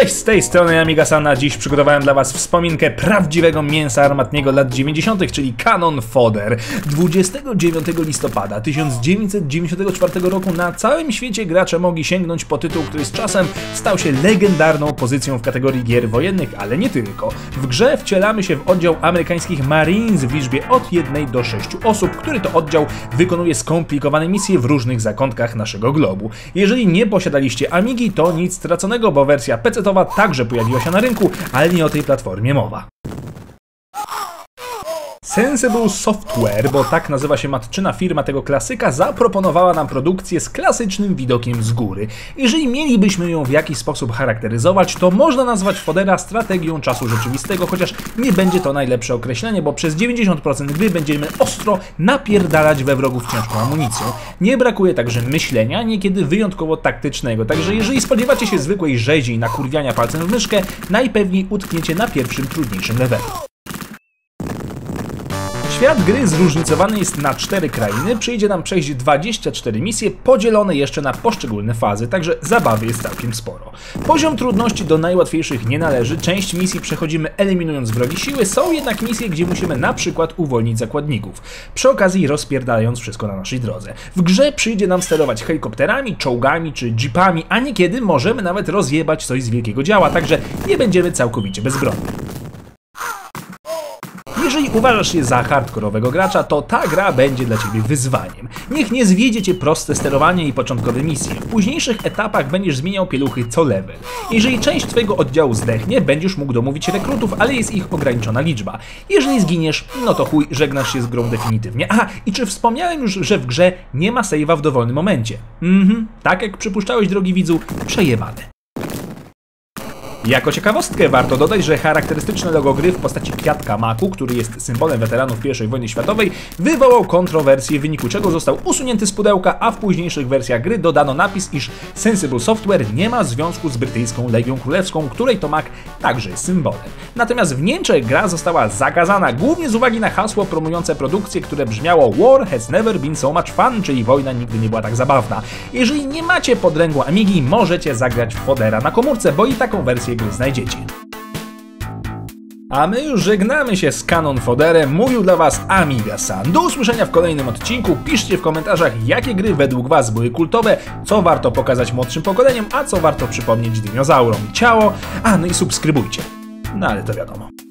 Cześć, z tej strony Amigasana. Dziś przygotowałem dla Was wspominkę prawdziwego mięsa armatniego lat 90., czyli Canon Fodder. 29 listopada 1994 roku na całym świecie gracze mogli sięgnąć po tytuł, który z czasem stał się legendarną pozycją w kategorii gier wojennych, ale nie tylko. W grze wcielamy się w oddział amerykańskich Marines w liczbie od 1 do 6 osób, który to oddział wykonuje skomplikowane misje w różnych zakątkach naszego globu. Jeżeli nie posiadaliście Amigi, to nic straconego, bo wersja PC PC-towa także pojawiła się na rynku, ale nie o tej platformie mowa. Sensible Software, bo tak nazywa się matczyna firma tego klasyka, zaproponowała nam produkcję z klasycznym widokiem z góry. Jeżeli mielibyśmy ją w jakiś sposób charakteryzować, to można nazwać Fodera strategią czasu rzeczywistego, chociaż nie będzie to najlepsze określenie, bo przez 90% gry będziemy ostro napierdalać we wrogów ciężką amunicją. Nie brakuje także myślenia, niekiedy wyjątkowo taktycznego, także jeżeli spodziewacie się zwykłej rzezi i nakurwiania palcem w myszkę, najpewniej utkniecie na pierwszym trudniejszym levelu. Świat gry zróżnicowany jest na cztery krainy, przyjdzie nam przejść 24 misje podzielone jeszcze na poszczególne fazy, także zabawy jest całkiem sporo. Poziom trudności do najłatwiejszych nie należy, część misji przechodzimy eliminując wrogie siły, są jednak misje, gdzie musimy na przykład uwolnić zakładników, przy okazji rozpierdalając wszystko na naszej drodze. W grze przyjdzie nam sterować helikopterami, czołgami czy jeepami, a niekiedy możemy nawet rozjebać coś z wielkiego działa, także nie będziemy całkowicie bezbronni. Jeżeli uważasz się za hardkorowego gracza, to ta gra będzie dla Ciebie wyzwaniem. Niech nie zwiedzie Cię proste sterowanie i początkowe misje. W późniejszych etapach będziesz zmieniał pieluchy co level. Jeżeli część Twojego oddziału zdechnie, będziesz mógł domówić rekrutów, ale jest ich ograniczona liczba. Jeżeli zginiesz, no to chuj, żegnasz się z grą definitywnie. Aha, i czy wspomniałem już, że w grze nie ma save'a w dowolnym momencie? Mhm, tak jak przypuszczałeś, drogi widzu, przejebane. Jako ciekawostkę warto dodać, że charakterystyczne logo gry w postaci kwiatka maku, który jest symbolem weteranów I wojny światowej, wywołał kontrowersję, w wyniku czego został usunięty z pudełka, a w późniejszych wersjach gry dodano napis, iż Sensible Software nie ma związku z brytyjską Legią Królewską, której to mak także jest symbolem. Natomiast w Niemczech gra została zakazana głównie z uwagi na hasło promujące produkcję, które brzmiało War has never been so much fun, czyli wojna nigdy nie była tak zabawna. Jeżeli nie macie pod ręką Amigi, możecie zagrać w Fodera na komórce, bo i taką wersję gry znajdziecie. A my już żegnamy się z Canon Foderem. Mówił dla Was Amiga San. Do usłyszenia w kolejnym odcinku. Piszcie w komentarzach, jakie gry według Was były kultowe, co warto pokazać młodszym pokoleniom, a co warto przypomnieć dinozaurom. Ciało, a no i subskrybujcie. No ale to wiadomo.